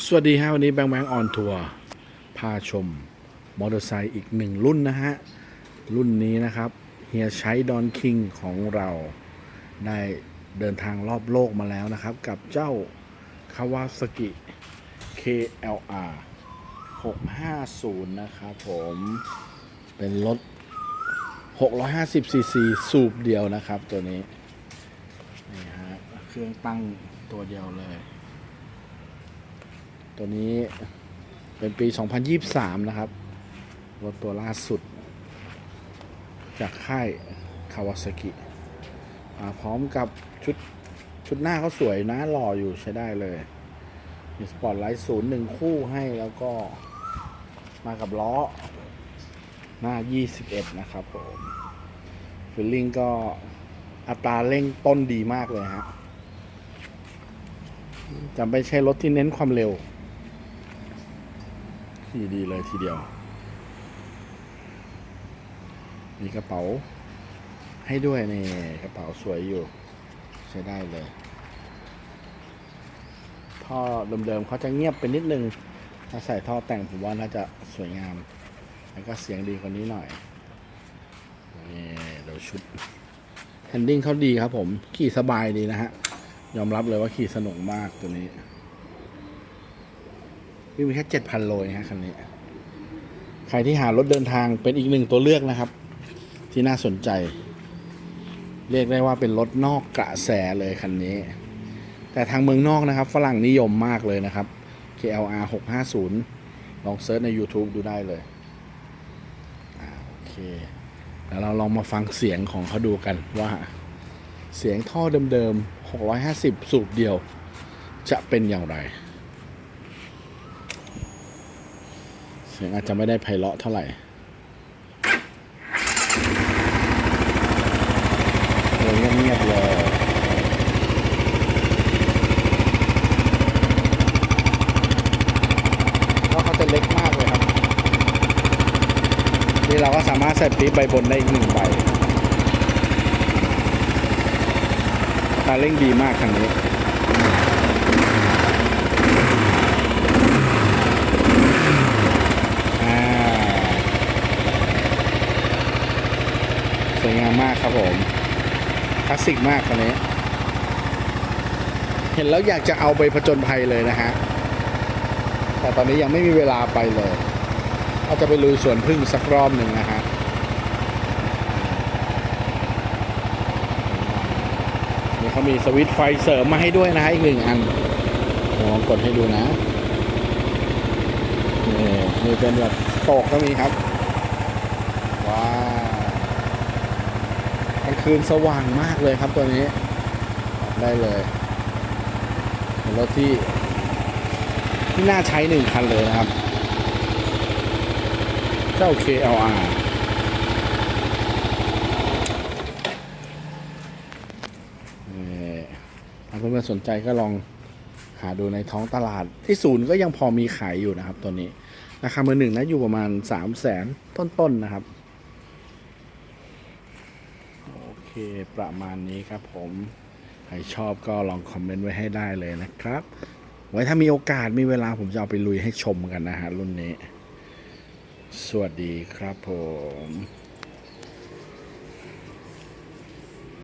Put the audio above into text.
สวัสดีฮะวันนี้แบงแบงออนทัวร์พาชมมอเตอร์ไซค์อีกหนึ่งรุ่นนะฮะ รุ่นนี้นะครับเฮียใช้ดอนคิงของเรา ได้เดินทางรอบโลกมาแล้วนะครับ กับเจ้าคาวาสกิ KLR 650 นะครับผมเป็นรถ 650 ซีซีสูบเดียวนะครับตัวนี้นี่ฮะเครื่องตั้งตัวเดียวเลย ตัวนี้เป็นปี 2023 นะครับ รถตัวล่าสุด จากค่ายคาวาซกิพร้อมกับชุด ชุดหน้าเขาสวยนะหล่ออยู่ใช้ได้เลย มีสปอร์ตไลท์ศูนย์หนึ่งคู่ให้แล้วก็มากับล้อ หน้า 21 นะครับผมฟิลลิ่งก็อัตราเร่งต้นดีมากเลยฮะจะไม่ใช่รถที่เน้นความเร็ว ที่ดีเลยทีเดียว มีกระเป๋าให้ด้วยนี่กระเป๋าสวยอยู่ ใช้ได้เลยท่อเดิมๆเขาจะเงียบไปนิดนึง ถ้าใส่ท่อแต่งผมว่าน่าจะสวยงาม แล้วก็เสียงดีกว่านี้หน่อยนี่เดี๋ยวชุดแฮนดิ้งเขาดีครับผม ขี่สบายดีนะฮะ ยอมรับเลยว่าขี่สนุกมากตัวนี้ วิ่งมีแค่เจ็ดพันโลเองฮะคันนี้ ใครที่หารถเดินทางเป็นอีกหนึ่งตัวเลือกนะครับ ที่น่าสนใจ เรียกได้ว่าเป็นรถนอกกระแสเลยคันนี้ แต่ทางเมืองนอกนะครับ ฝรั่งนิยมมากเลยนะครับ KLR 650 ลองเซิร์ชใน YouTube ดูได้เลยอโอเคแล้วเราลองมาฟังเสียงของเขาดูกันว่าเสียงท่อเดิมๆ 650 สูบเดียว จะเป็นอย่างไร สียงอาจจะไม่ได้ไพเราะเท่าไหร่เลยเงียบๆเลยเพราะเขาจะเล็กมากเลยครับนี่เราก็สามารถใส่ปี๊บใบบนได้อีกหนึ่งใบตาเร่งดีมากคันนี้ อ่า สวยงามมากครับผมคลาสสิกมากคันนี้ เห็นแล้วอยากจะเอาไปผจญภัยเลยนะฮะ แต่ตอนนี้ยังไม่มีเวลาไปเลยอาจะไปลุยสวนพึ่งสักรอบหนึ่งนะฮะนี่เขามีสวิตไฟเสริมมาให้ด้วยนะฮะอีกหนึ่งอันลองกดให้ดูนะนี่มีเป็นแบบโตกก็มีครับ ว้าว คืนสว่างมากเลยครับตัวนี้ได้เลยเป็นรถที่ที่น่าใช้หนึ่งคันเลยนะครับ เจ้า KLR ถ้าเพื่อนๆสนใจก็ลองหาดูในท้องตลาด ที่ศูนย์ก็ยังพอมีขายอยู่นะครับตัวนี้ ราคามือหนึ่งนะอยู่ประมาณสามแสนต้นๆนะครับ โอ เคประมาณนี้ครับผม ใครชอบก็ลองคอมเมนต์ไว้ให้ได้เลยนะครับ ไว้ถ้ามีโอกาสมีเวลาผมจะเอาไปลุยให้ชมกันนะฮะรุ่นนี้ สวัสดีครับผม